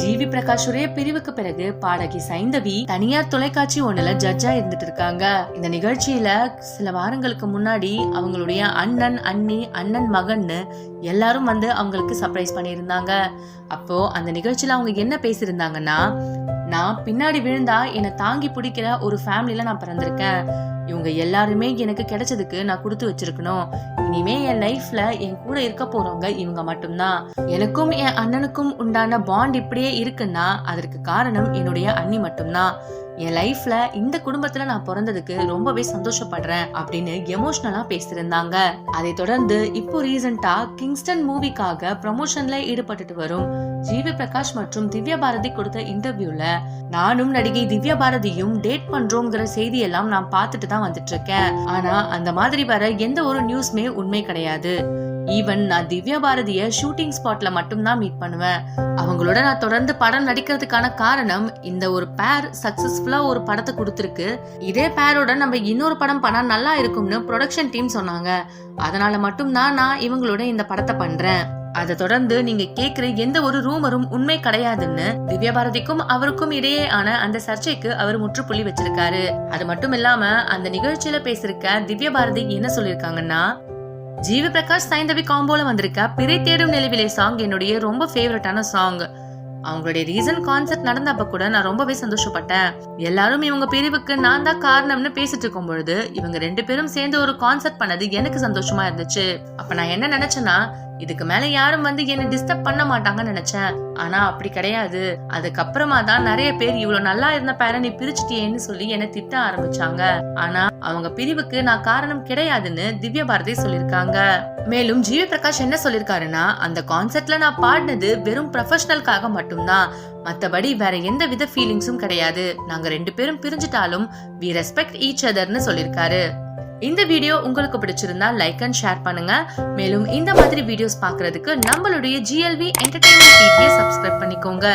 GV Prakash உடைய பிரிவுக்கு பிறகு பாடகி சைந்தவி தனியார் தொலைக்காட்சி ஒண்ணுல ஜட்ஜா இருந்துட்டு இருக்காங்க. இந்த நிகழ்ச்சியில சில வாரங்களுக்கு முன்னாடி அவங்களுடைய அண்ணன் அண்ணி அண்ணன் மகன்னு எல்லாரும் வந்து அவங்களுக்கு சர்ப்ரைஸ் பண்ணியிருந்தாங்க. அப்போ அந்த நிகழ்ச்சியில அவங்க என்ன பேசியிருந்தாங்கன்னா நான் பின்னாடி விழுந்தா என்னை தாங்கி பிடிக்கிற ஒரு ஃபேமிலியில நான் பிறந்திருக்கேன். இவங்க எல்லாருமே எனக்கு கிடைச்சதுக்கு நான் கொடுத்து வச்சிருக்கணும். இனிமே என் லைஃப்ல என் கூட இருக்க போறவங்க இவங்க மட்டும்தான். எனக்கும் என் அண்ணனுக்கும் உண்டான பாண்ட் இப்படியே இருக்குன்னா அதற்கு காரணம் என்னுடைய அண்ணி மட்டும்தான். என் லைஃப்ல இந்த குடும்பத்துல நான் பிறந்ததுக்கு ரொம்பவே சந்தோஷப்படுறேன் அப்படின்னு எமோஷனலா பேசியிருந்தாங்க. அதை தொடர்ந்து இப்போ ரீசெண்டா கிங்ஸ்டன் மூவிக்காக ப்ரமோஷன்ல ஈடுபட்டுட்டு வரும் ஜிவி பிரகாஷ் மற்றும் திவ்யா பாரதி கொடுத்த இன்டர்வியூல நானும் நடிகை திவ்யா பாரதியும் டேட் பண்றோங்கிற செய்தி எல்லாம் நான் பார்த்துட்டு தான் வந்துட்டு இருக்கேன். ஆனா அந்த மாதிரி வர எந்த ஒரு நியூஸ்மே உண்மை கிடையாது. ஈவன் நான் திவ்யா பாரதிய ஷூட்டிங் ஸ்பாட்ல மட்டும்தான் மீட் பண்ணுவேன். அவங்களோட நான் தொடர்ந்து படம் நடிக்கிறதுக்கான காரணம் இந்த ஒரு பேர் சக்சஸ்ஃபுல்லா ஒரு படத்தை கொடுத்துருக்கு. இதே பேரோட நம்ம இன்னொரு படம் பண்ணா நல்லா இருக்கும்னு ப்ரொடக்ஷன் டீம் சொன்னாங்க. அதனால மட்டும்தான் நான் இவங்களோட இந்த படத்தை பண்றேன். அதை தொடர்ந்து நீங்க கேக்குற எந்த ஒரு ரூமரும் உண்மை கிடையாதுன்னு திவ்யா பாரதிக்கும் அவருக்கும் இடையே ஆன அந்த சர்ச்சைக்கு அவர் முற்றுப்புள்ளி வச்சிருக்காரு. அது மட்டும் இல்லாம அந்த நிகழ்ச்சியில பேசிருக்க திவ்யா பாரதி என்ன சொல்லிருக்காங்கன்னா ஜீவி பிரகாஷ் சைந்தவி காம்போல வந்திருக்க. பிறை தேடும் நிலவிலே சாங் என்னுடைய ரொம்ப ஃபேவரட்டான சாங் அவங்களுடைய ரீசன் கான்செப்ட் நடந்தப்ப கூட நான் ரொம்பவே சந்தோஷப்பட்டேன். எல்லாரும் இவங்க பிரிவுக்கு நான் தான் காரணம்னு பேசிட்டு இருக்கும் பொழுது இவங்க ரெண்டு பேரும் சேர்ந்து ஒரு கான்செப்ட் பண்ணது எனக்கு சந்தோஷமா இருந்துச்சு. அப்ப நான் என்ன நினைச்சேன்னா இதுக்கு மேல யாரும் வந்து என்ன டிஸ்டர்ப் பண்ண மாட்டாங்கன்னு நினைச்சேன். ஆனா அப்படி கிடையாது. அதுக்கப்புறமா தான் நிறைய பேர் இவ்வளவு நல்லா இருந்த பேர நீ பிரிச்சுட்டியேன்னு சொல்லி என்ன திட்ட ஆரம்பிச்சாங்க. ஆனா அவங்க பிரிவுக்கு நான் காரணம் கிடையாதுன்னு திவ்யா பாரதி சொல்லிருக்காங்க மேலும் ஜிவி பிரகாஷ் என்ன சொல்லிருக்காருன்னா அந்த கான்செர்ட்ல நான் பாடினது வெறும் ப்ரொஃபஷனல்காக மட்டும்தான். மத்தபடி வேற எந்த வித ஃபீலிங்ஸும் கிடையாது. நாங்க ரெண்டு பேரும் பிரிஞ்சிட்டாலும் வி ரெஸ்பெக்ட் ஈச் அதர்னு சொல்லிருக்காரு இந்த வீடியோ உங்களுக்கு பிடிச்சிருந்தா லைக் அண்ட் ஷேர் பண்ணுங்க. மேலும் இந்த மாதிரி வீடியோஸ் பாக்குறதுக்கு நம்மளுடைய ஜிஎல்வி என்டர்டைன்மெண்ட் டிவியை சப்ஸ்கிரைப் பண்ணிக்கோங்க.